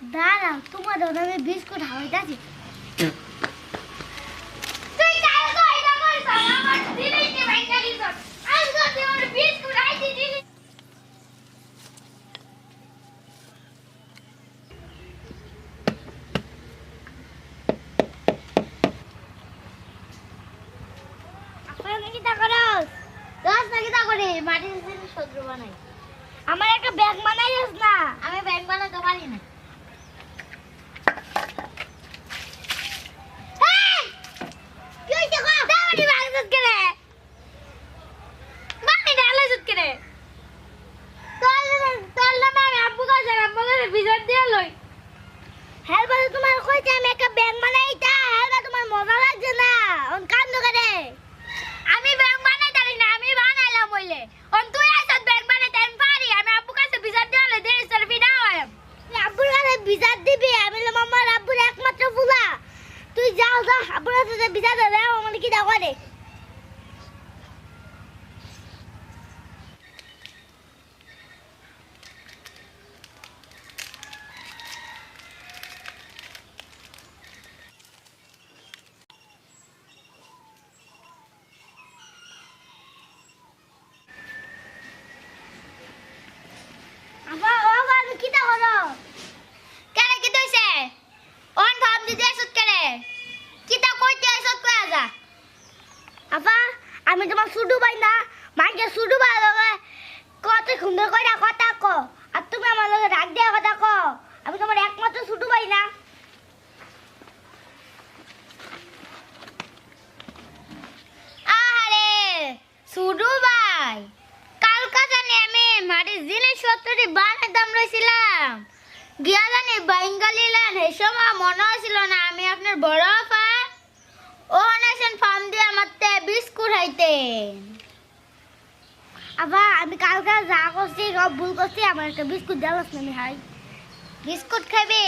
দাঁড়াও, তোমার দাদা আমি বিস্কুট হাওয়াইতেছি। আমার একটা ব্যাগ বানাই না। আমি ব্যাগ বানাতে পারি না এই! কি হইছে গো? দাওয়ানি ভাঙছিস কেনে? বানি ঢালাইছিস কেনে? তোর না- তোর নামে আমি আব্বু কাছে আব্বু কাছে বিচার দিয়ে লই। হ্যাঁ বাবা তোমার কইতে মানে এটা বাবা তোমার মজা লাগছে না? অন কান্দ করে। আমি ব্যাংক বানাই পারি না, আমি বানাইলাম বলে অন তুই আইছত ব্যাংক বানাই তাই পারি। আমি আব্বু কাছে বিজার দেই স্যার বিনা হয়। আব্বুর কাছে বিজার দিবি? আমি হলাম আমার আব্বুর একমাত্র ফুলা। তুই যাও, যা, আব্বুর কাছে বিজার দে দাও আমার কি দাও করে আব্বা ও আব্বা তুমি কি তা করো কেন কি দইছে অন ভাব দিতে আইছত কেনে কি তা কইতে আইছত কই আজা আব্বা আমি তোমার সুডু ভাই না মাকে সুডু ভাই কত সুন্দর কইরা কথা ক আর তুমি আমার রাগ দিয়া কথা ক আমি তোমার একমাত্র সুডু ভাই না। আরে সুডু ভাই। কালকা জানি আমি মাটি জিনিসপত্রটি বানাতাম রয়েছিলাম গিয়া জানি বেঙ্গালিলেন সেই সময় মনে হয়েছিল না আমি আপনার বড় আপা। ও অনেকজন ফার্ম দিয়ে আমার বিস্কুট হাইতে আবার আমি কালকে যা করছি, সব ভুল করছি আমার একটা বিস্কুট দেওয়াস না আমি হাই বিস্কুট খাবি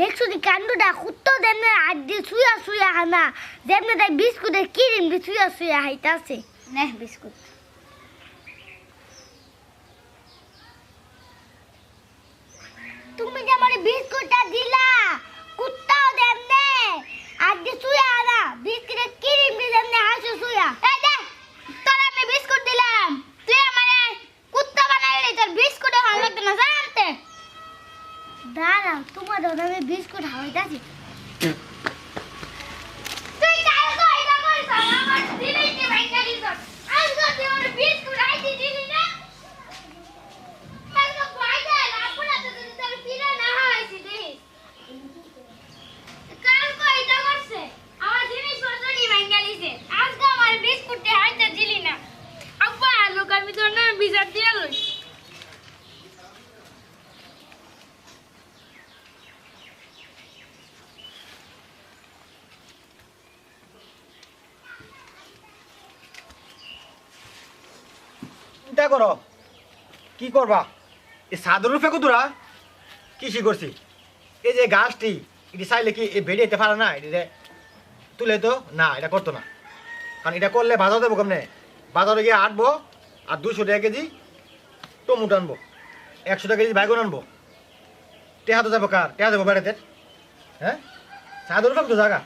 দেখছ দি কান্দটা কুত্তো দেমনে আড্ডি শুয়া শুয়া হানা, যেমনে তাই বিস্কুটে কিরিম দি শুয়া শুয়া হাইতাছে। নে বিস্কুট তুমি যে আমার বিস্কুটটা দিলা কুত্তাও দেমনে আড্ডি শুয়া আরা বিস্কুটে কিরিম দি দেমনে হাসু শুয়া এই দে তোর আমি বিস্কুট দিলাম তুই আমারে কুত্তা বানাইলি তোর বিস্কুটে ভালো লাগতো না জানতে দাঁড়াও তোমার দাদা আমি বিস্কুট হাওয়াইতেছি তুই কাল কই না কইছ আমার দিলেই নি ভাইঙ্গা দিছ আজ তো তুই আমার বিস্কুট আইতি দিলি না কাল তো কইতা না পুরা তো তুই তোর পিরা না হইছি দে কাল কই না করছে আমার জিনিস পত্র নি ভাইঙ্গা লিছে আজকে আমার বিস্কুটে হাইতে দিলি না আব্বা লোকার ভিতর না বিচার দিয়া লই চিন্তা করো। কি করবা? এই সাদর ফেকো তোরা কৃষি করছি? এই যে গাছটি, এটি চাইলে কি এই বেড়ে যেতে পারে না? এটি তুলে তো? না, এটা করতো না। কারণ এটা করলে বাজার দেবো কেমনে? বাজারে গিয়ে আটবো আর দুশো টাকা কেজি টমেটো আনব। একশো টাকা কেজি বাইগন আনব। টেহা তো যাব কার? টেহা যাব বেড়াতে। হ্যাঁ? সাদর ফেক তো জায়গা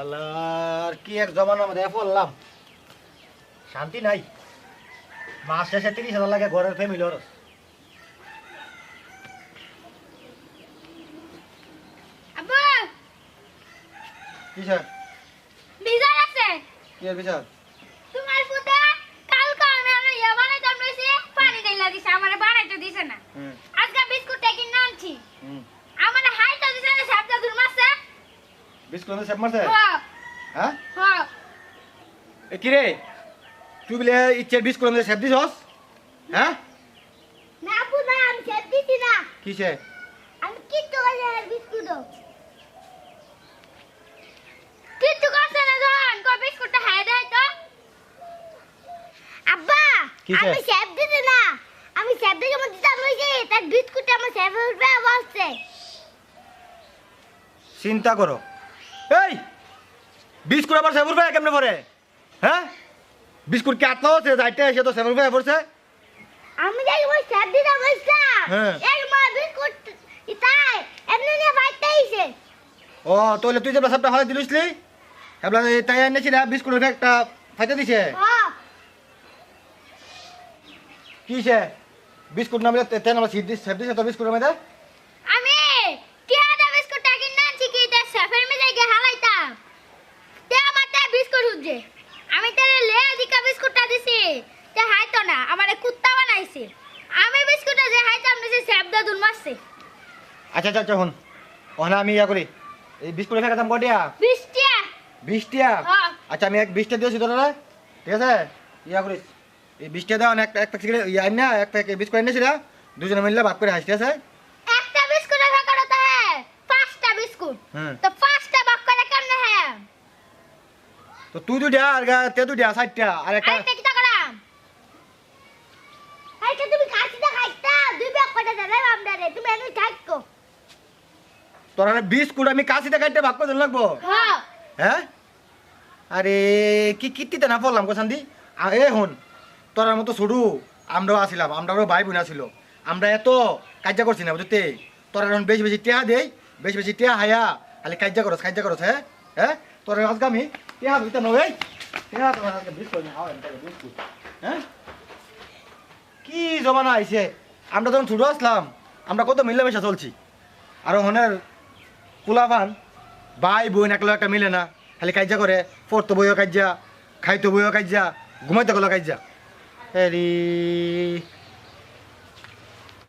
আল্লাহ কি এক জমানার মধ্যে পড়লাম। শান্তি নাই। মাস শেষে তিরিশ হাজার লাগে ঘরের ফ্যামিলি কিসের বিচার আছে? কি এর বিচার তোমার পুতা কালকে আমি ইয়া পানি গাইলা দিছে আমারে বানাইতে দিছে না। আজকে বিস্কুট কিনে আনছি। আমারে হাইতা দিছে না সাবজা দূর বিস্কুট সেপ মারছে? হ্যাঁ হ্যাঁ? হ্যাঁ এ কি রে? তুই বলে ইচ্ছে বিস্কুট সেপ দিছস হ্যাঁ? না আপু না আমি সেব দিছি না। কিসে? আমি কিচ্ছু করে বিস্কুট কিচ্ছু করছে না জন কো বিস্কুটটা হাই দেয় তো? আব্বা? আমি সেব দিছি না। আমি সেব দিছি মধ্যে দিতাম লইছি তার বিস্কুটটা আমার সেব উঠবে বসছে চিন্তা করো। এই বিস্কুট আবার সেভেন রুপিয়া কেমনে পড়ে হ্যাঁ? বিস্কুট কি আটলাও আছে? যাইতে এসে তো সেভেন রুপিয়া পড়ছে। আমি যাই ওই স্যার দিদা বলছিলাম হ্যাঁ। এই মা বিস্কুট ইতাই এমনি নিয়ে বাইতে আইছে। ও তাহলে তুই যে সবটা হলে দিলিসলি এবার তাই এনেছি না বিস্কুটের একটা ফাইতে দিছে? হ্যাঁ কিসে বিস্কুট না মিলে তেন আমার দিস সেফ দিছে তো বিস্কুটের মধ্যে? আমি কি আদা বিস্কুট টাকি না চিকি তে সেফের মে যাই হালাইতাম। তে আমার তে বিস্কুট আমি দিকা বিস্কুটটা দিছি তে হাইতো না আমারে কুত্তা বানাইছে। আমি বিস্কুটে যে হাইতাম না সে সেফ দা দুন মারছে। আচ্ছা আচ্ছা আচ্ছা হন ওখানে আমি ইয়া করি। এই বিস্কুট বিস্কুটের ফেকাতাম কটিয়া বিশটিয়া হ্যাঁ। আচ্ছা আমি এক বিশটা দিয়েছি তোরা ঠিক আছে? ইয়া করিস। এই বিশটা দাও এক এক প্যাকেট ইয়া না এক প্যাকেট বিস্কুট এনেছি না দুজনে মিললে ভাগ করে হাসি আছে? একটা বিস্কুটের ভাগ করতে হ্যাঁ পাঁচটা বিস্কুট। হুম। তো পাঁচটা ভাগ করে কেমনে হ্যাঁ তো তুই দুইটা আর তে দুইটা ষাটটা আর একটা তোরা বিস্কুট আমি কাশিতে কাটতে ভাগ করে লাগবো। হ্যাঁ হ্যাঁ? আরে কি কীর্তিতে না পড়লাম কোথান্দি এ হন তোরার মতো ছুডু আমরাও আসিলাম আমরাও ভাই বোন আসিল। আমরা এত কার্যা করছি না বুঝতে? তোরা এখন বেশি বেশি টেহা দেই বেশি বেশি টেহা হায়া খালি কার্যা করস কার্যা করস হ্যাঁ? হ্যাঁ? তোরা আজকে আমি টেহা দিতে নই না হয় হ্যাঁ কি জমানা আইছে আমরা যখন ছুটু আসলাম আমরা কত মিলেমিশা চলছি আর ওখানের কুলাফান ভাই বোন একলো একটা মিলে না খালি কাজ্যা করে পড়তো বইও কাজ্যা খাইতো বইও কাজ্যা ঘুমাইতে গেলো কাজ্যা হেরি